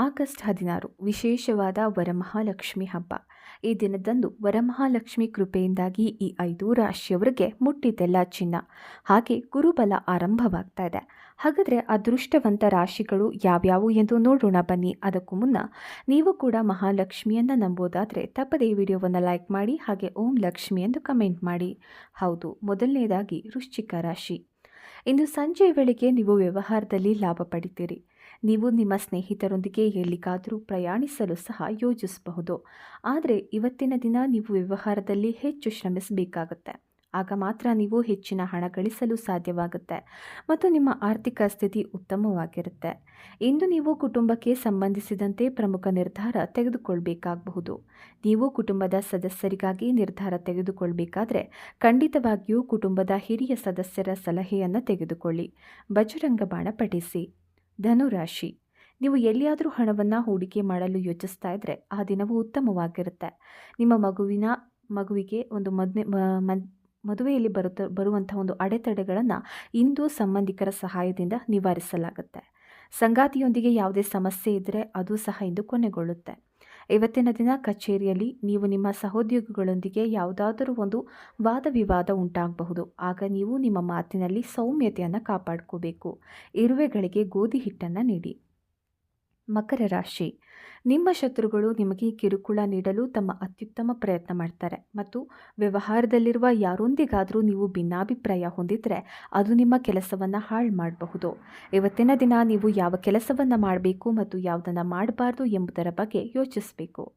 August ಹದಿನಾರು, ವಿಶೇಷವಾದ ವರಮಹಾಲಕ್ಷ್ಮಿ ಹಬ್ಬ. ಈ ದಿನದಂದು ವರಮಹಾಲಕ್ಷ್ಮಿ ಕೃಪೆಯಿಂದಾಗಿ ಈ ಐದು ರಾಶಿಯವರಿಗೆ ಮುಟ್ಟಿದ್ದೆಲ್ಲ ಚಿನ್ನ. ಹಾಗೆ ಗುರುಬಲ ಆರಂಭವಾಗ್ತಾ ಇದೆ. ಹಾಗಾದರೆ ಅದೃಷ್ಟವಂತ ರಾಶಿಗಳು ಯಾವ್ಯಾವು ಎಂದು ನೋಡೋಣ ಬನ್ನಿ. ಅದಕ್ಕೂ ಮುನ್ನ ನೀವು ಕೂಡ ಮಹಾಲಕ್ಷ್ಮಿಯನ್ನು ನಂಬೋದಾದರೆ ತಪ್ಪದೇ ವಿಡಿಯೋವನ್ನು ಲೈಕ್ ಮಾಡಿ, ಹಾಗೆ ಓಂ ಲಕ್ಷ್ಮಿ ಎಂದು ಕಮೆಂಟ್ ಮಾಡಿ. ಹೌದು, ಮೊದಲನೇದಾಗಿ ವೃಶ್ಚಿಕ ರಾಶಿ. ಇಂದು ಸಂಜೆ ವೇಳೆಗೆ ನೀವು ವ್ಯವಹಾರದಲ್ಲಿ ಲಾಭ ಪಡಿತೀರಿ. ನೀವು ನಿಮ್ಮ ಸ್ನೇಹಿತರೊಂದಿಗೆ ಎಲ್ಲಿಗಾದರೂ ಪ್ರಯಾಣಿಸಲು ಸಹ ಯೋಜಿಸಬಹುದು ಆದರೆ ಇವತ್ತಿನ ದಿನ ನೀವು ವ್ಯವಹಾರದಲ್ಲಿ ಹೆಚ್ಚು ಶ್ರಮಿಸಬೇಕಾಗುತ್ತೆ. ಆಗ ಮಾತ್ರ ನೀವು ಹೆಚ್ಚಿನ ಹಣ ಗಳಿಸಲು ಸಾಧ್ಯವಾಗುತ್ತೆ ಮತ್ತು ನಿಮ್ಮ ಆರ್ಥಿಕ ಸ್ಥಿತಿ ಉತ್ತಮವಾಗಿರುತ್ತೆ. ಇಂದು ನೀವು ಕುಟುಂಬಕ್ಕೆ ಸಂಬಂಧಿಸಿದಂತೆ ಪ್ರಮುಖ ನಿರ್ಧಾರ ತೆಗೆದುಕೊಳ್ಬೇಕಾಗಬಹುದು. ನೀವು ಕುಟುಂಬದ ಸದಸ್ಯರಿಗಾಗಿ ನಿರ್ಧಾರ ತೆಗೆದುಕೊಳ್ಬೇಕಾದ್ರೆ ಖಂಡಿತವಾಗಿಯೂ ಕುಟುಂಬದ ಹಿರಿಯ ಸದಸ್ಯರ ಸಲಹೆಯನ್ನು ತೆಗೆದುಕೊಳ್ಳಿ. ಬಜರಂಗ ಬಾಣ ಪಠಿಸಿ. ಧನುರಾಶಿ. ನೀವು ಎಲ್ಲಿಯಾದರೂ ಹಣವನ್ನು ಹೂಡಿಕೆ ಮಾಡಲು ಯೋಚಿಸ್ತಾ ಇದ್ದರೆ ಆ ದಿನವು ಉತ್ತಮವಾಗಿರುತ್ತೆ. ನಿಮ್ಮ ಮಗುವಿನ, ಮಗುವಿಗೆ ಒಂದು ಮದ್ನೆ ಮದುವೆಯಲ್ಲಿ ಬರುತ್ತ, ಬರುವಂಥ ಒಂದು ಅಡೆತಡೆಗಳನ್ನು ಇಂದು ಸಂಬಂಧಿಕರ ಸಹಾಯದಿಂದ ನಿವಾರಿಸಲಾಗುತ್ತೆ. ಸಂಗಾತಿಯೊಂದಿಗೆ ಯಾವುದೇ ಸಮಸ್ಯೆ ಇದ್ದರೆ ಅದು ಸಹ ಇಂದು ಕೊನೆಗೊಳ್ಳುತ್ತೆ. ಇವತ್ತಿನ ದಿನ ಕಚೇರಿಯಲ್ಲಿ ನೀವು ನಿಮ್ಮ ಸಹೋದ್ಯೋಗಿಗಳೊಂದಿಗೆ ಯಾವುದಾದರೂ ಒಂದು ವಾದ ವಿವಾದ ಉಂಟಾಗಬಹುದು. ಆಗ ನೀವು ನಿಮ್ಮ ಮಾತಿನಲ್ಲಿ ಸೌಮ್ಯತೆಯನ್ನು ಕಾಪಾಡ್ಕೋಬೇಕು. ಇರುವೆಗಳಿಗೆ ಗೋಧಿ ಹಿಟ್ಟನ್ನು ನೀಡಿ. ಮಕರ ರಾಶಿ. ನಿಮ್ಮ ಶತ್ರುಗಳು ನಿಮಗೆ ಕಿರುಕುಳ ನೀಡಲು ತಮ್ಮ ಅತ್ಯುತ್ತಮ ಪ್ರಯತ್ನ ಮಾಡ್ತಾರೆ. ಮತ್ತು ವ್ಯವಹಾರದಲ್ಲಿರುವ ಯಾರೊಂದಿಗಾದರೂ ನೀವು ಭಿನ್ನಾಭಿಪ್ರಾಯ ಹೊಂದಿದರೆ ಅದು ನಿಮ್ಮ ಕೆಲಸವನ್ನು ಹಾಳು ಮಾಡಬಹುದು. ಇವತ್ತಿನ ದಿನ ನೀವು ಯಾವ ಕೆಲಸವನ್ನು ಮಾಡಬೇಕು ಮತ್ತು ಯಾವುದನ್ನು ಮಾಡಬಾರ್ದು ಎಂಬುದರ ಬಗ್ಗೆ ಯೋಚಿಸಬೇಕು.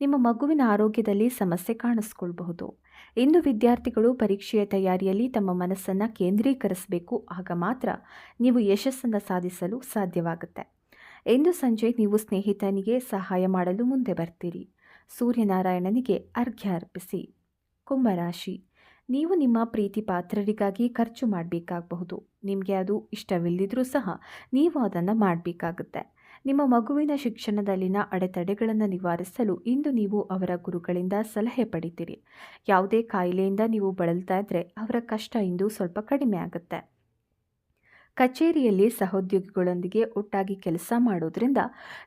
ನಿಮ್ಮ ಮಗುವಿನ ಆರೋಗ್ಯದಲ್ಲಿ ಸಮಸ್ಯೆ ಕಾಣಿಸ್ಕೊಳ್ಬಹುದು. ಇಂದು ವಿದ್ಯಾರ್ಥಿಗಳು ಪರೀಕ್ಷೆಯ ತಯಾರಿಯಲ್ಲಿ ತಮ್ಮ ಮನಸ್ಸನ್ನು ಕೇಂದ್ರೀಕರಿಸಬೇಕು. ಆಗ ಮಾತ್ರ ನೀವು ಯಶಸ್ಸನ್ನು ಸಾಧಿಸಲು ಸಾಧ್ಯವಾಗುತ್ತೆ. ಇಂದು ಸಂಜೆ ನೀವು ಸ್ನೇಹಿತನಿಗೆ ಸಹಾಯ ಮಾಡಲು ಮುಂದೆ ಬರ್ತೀರಿ. ಸೂರ್ಯನಾರಾಯಣನಿಗೆ ಅರ್ಘ್ಯ ಅರ್ಪಿಸಿ. ಕುಂಭರಾಶಿ. ನೀವು ನಿಮ್ಮ ಪ್ರೀತಿ ಪಾತ್ರರಿಗಾಗಿ ಖರ್ಚು ಮಾಡಬೇಕಾಗಬಹುದು. ನಿಮಗೆ ಅದು ಇಷ್ಟವಿಲ್ಲದಿದ್ರೂ ಸಹ ನೀವು ಅದನ್ನು ಮಾಡಬೇಕಾಗುತ್ತೆ. ನಿಮ್ಮ ಮಗುವಿನ ಶಿಕ್ಷಣದಲ್ಲಿನ ಅಡೆತಡೆಗಳನ್ನು ನಿವಾರಿಸಲು ಇಂದು ನೀವು ಅವರ ಗುರುಗಳಿಂದ ಸಲಹೆ ಪಡಿತೀರಿ. ಯಾವುದೇ ಕಾಯಿಲೆಯಿಂದ ನೀವು ಬಳಲ್ತಾ ಇದ್ದರೆ ಅವರ ಕಷ್ಟ ಇಂದು ಸ್ವಲ್ಪ ಕಡಿಮೆ ಆಗುತ್ತೆ. ಕಚೇರಿಯಲ್ಲಿ ಸಹೋದ್ಯೋಗಿಗಳೊಂದಿಗೆ ಒಟ್ಟಾಗಿ ಕೆಲಸ ಮಾಡೋದ್ರಿಂದ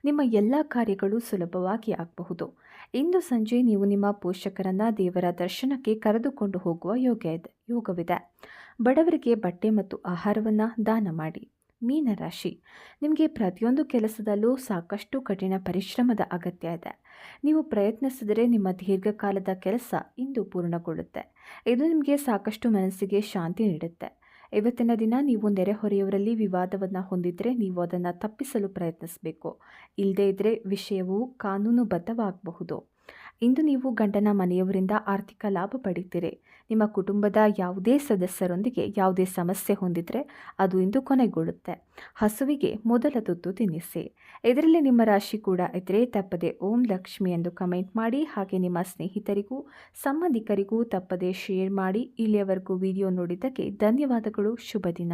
ನಿಮ್ಮ ಎಲ್ಲ ಕಾರ್ಯಗಳು ಸುಲಭವಾಗಿ ಆಗಬಹುದು. ಇಂದು ಸಂಜೆ ನೀವು ನಿಮ್ಮ ಪೋಷಕರನ್ನು ದೇವರ ದರ್ಶನಕ್ಕೆ ಕರೆದುಕೊಂಡು ಹೋಗುವ ಯೋಗ ಇದೆ, ಯೋಗವಿದೆ. ಬಡವರಿಗೆ ಬಟ್ಟೆ ಮತ್ತು ಆಹಾರವನ್ನು ದಾನ ಮಾಡಿ. ಮೀನರಾಶಿ ನಿಮಗೆ ಪ್ರತಿಯೊಂದು ಕೆಲಸದಲ್ಲೂ ಸಾಕಷ್ಟು ಕಠಿಣ ಪರಿಶ್ರಮದ ಅಗತ್ಯ ಇದೆ. ನೀವು ಪ್ರಯತ್ನಿಸಿದರೆ ನಿಮ್ಮ ದೀರ್ಘಕಾಲದ ಕೆಲಸ ಇಂದು ಪೂರ್ಣಗೊಳ್ಳುತ್ತೆ. ಇದು ನಿಮಗೆ ಸಾಕಷ್ಟು ಮನಸ್ಸಿಗೆ ಶಾಂತಿ ನೀಡುತ್ತೆ. ಇವತ್ತಿನ ದಿನ ನೀವು ನೆರೆಹೊರೆಯವರಲ್ಲಿ ವಿವಾದವನ್ನು ಹೊಂದಿದರೆ ನೀವು ಅದನ್ನು ತಪ್ಪಿಸಲು ಪ್ರಯತ್ನಿಸಬೇಕು. ಇಲ್ಲದೇ ಇದ್ದರೆ ವಿಷಯವು ಕಾನೂನುಬದ್ಧವಾಗಬಹುದು. ಇಂದು ನೀವು ಗಂಡನ ಮನೆಯವರಿಂದ ಆರ್ಥಿಕ ಲಾಭ ಪಡಿತೀರಿ. ನಿಮ್ಮ ಕುಟುಂಬದ ಯಾವುದೇ ಸದಸ್ಯರೊಂದಿಗೆ ಯಾವುದೇ ಸಮಸ್ಯೆ ಹೊಂದಿದರೆ ಅದು ಇಂದು ಕೊನೆಗೊಳ್ಳುತ್ತೆ. ಹಸುವಿಗೆ ಮೊದಲ ತುತ್ತು ತಿನ್ನಿಸಿ. ಇದರಲ್ಲಿ ನಿಮ್ಮ ರಾಶಿ ಕೂಡ ಇದ್ದರೆ ತಪ್ಪದೆ ಓಂ ಲಕ್ಷ್ಮಿ ಎಂದು ಕಮೆಂಟ್ ಮಾಡಿ, ಹಾಗೆ ನಿಮ್ಮ ಸ್ನೇಹಿತರಿಗೂ, ಸಂಬಂಧಿಕರಿಗೂ ತಪ್ಪದೆ ಶೇರ್ ಮಾಡಿ. ಇಲ್ಲಿಯವರೆಗೂ ವಿಡಿಯೋ ನೋಡಿದ್ದಕ್ಕೆ ಧನ್ಯವಾದಗಳು. ಶುಭ ದಿನ.